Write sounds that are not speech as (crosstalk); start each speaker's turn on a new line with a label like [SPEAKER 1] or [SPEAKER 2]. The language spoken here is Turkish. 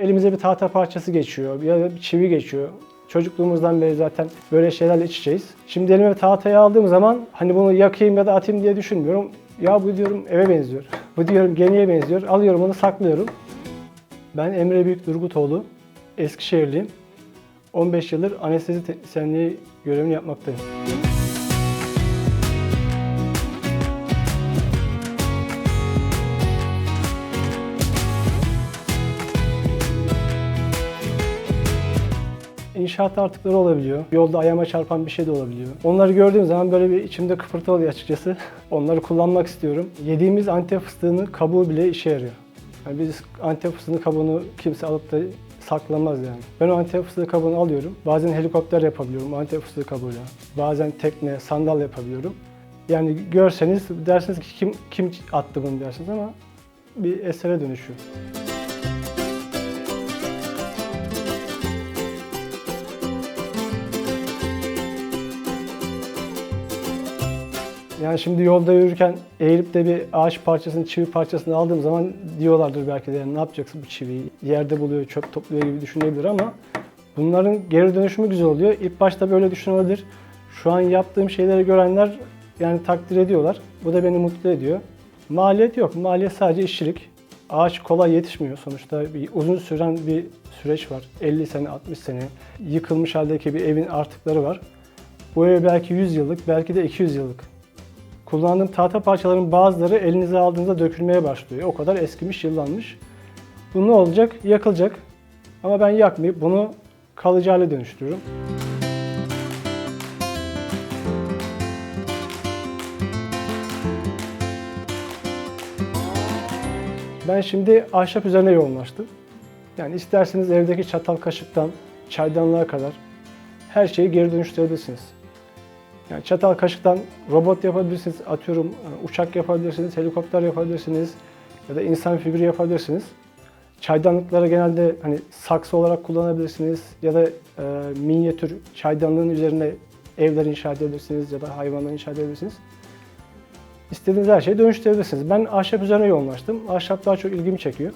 [SPEAKER 1] Elimize bir tahta parçası geçiyor ya da bir çivi geçiyor. Çocukluğumuzdan beri zaten böyle şeylerle iç içeyiz. Şimdi elime tahtayı aldığım zaman hani bunu yakayım ya da atayım diye düşünmüyorum. Ya bu diyorum eve benziyor. bu diyorum geniye benziyor. Alıyorum onu saklıyorum. Ben Emre Büyük Durgutoğlu. Eskişehirliyim. 15 yıldır anestezi teknisyenliği görevini yapmaktayım. İnşaat artıkları olabiliyor. Yolda ayağıma çarpan bir şey de olabiliyor. Onları gördüğüm zaman böyle bir içimde kıpırtı oluyor açıkçası. (laughs) Onları kullanmak istiyorum. Yediğimiz antep fıstığının kabuğu bile işe yarıyor. Yani biz antep fıstığının kabuğunu kimse alıp da saklamaz yani. Ben o antep fıstığı kabuğunu alıyorum. Bazen helikopter yapabiliyorum antep fıstığı kabuğuyla. Bazen tekne, sandal yapabiliyorum. Yani görseniz dersiniz ki kim kim attı bunu dersiniz ama bir esere dönüşüyor. Yani şimdi yolda yürürken eğilip de bir ağaç parçasını, çivi parçasını aldığım zaman diyorlardır belki de yani ne yapacaksın bu çiviyi? Yerde buluyor, çöp topluyor gibi düşünebilir ama bunların geri dönüşümü güzel oluyor. İlk başta böyle düşünebilir. Şu an yaptığım şeyleri görenler yani takdir ediyorlar. Bu da beni mutlu ediyor. Maliyet yok. Maliyet sadece işçilik. Ağaç kolay yetişmiyor sonuçta. Bir uzun süren bir süreç var. 50 sene, 60 sene. Yıkılmış haldeki bir evin artıkları var. Bu ev belki 100 yıllık, belki de 200 yıllık. Kullandığım tahta parçaların bazıları elinize aldığınızda dökülmeye başlıyor. O kadar eskimiş, yıllanmış. Bu ne olacak? Yakılacak. Ama ben yakmayıp bunu kalıcı hale dönüştürüyorum. Ben şimdi ahşap üzerine yoğunlaştım. Yani isterseniz evdeki çatal kaşıktan çaydanlığa kadar her şeyi geri dönüştürebilirsiniz. Yani çatal kaşıktan robot yapabilirsiniz, atıyorum e, uçak yapabilirsiniz, helikopter yapabilirsiniz ya da insan figürü yapabilirsiniz. Çaydanlıkları genelde hani saksı olarak kullanabilirsiniz ya da e, minyatür çaydanlığın üzerine evler inşa edebilirsiniz ya da hayvanlar inşa edebilirsiniz. İstediğiniz her şeyi dönüştürebilirsiniz. Ben ahşap üzerine yoğunlaştım. Ahşap daha çok ilgimi çekiyor.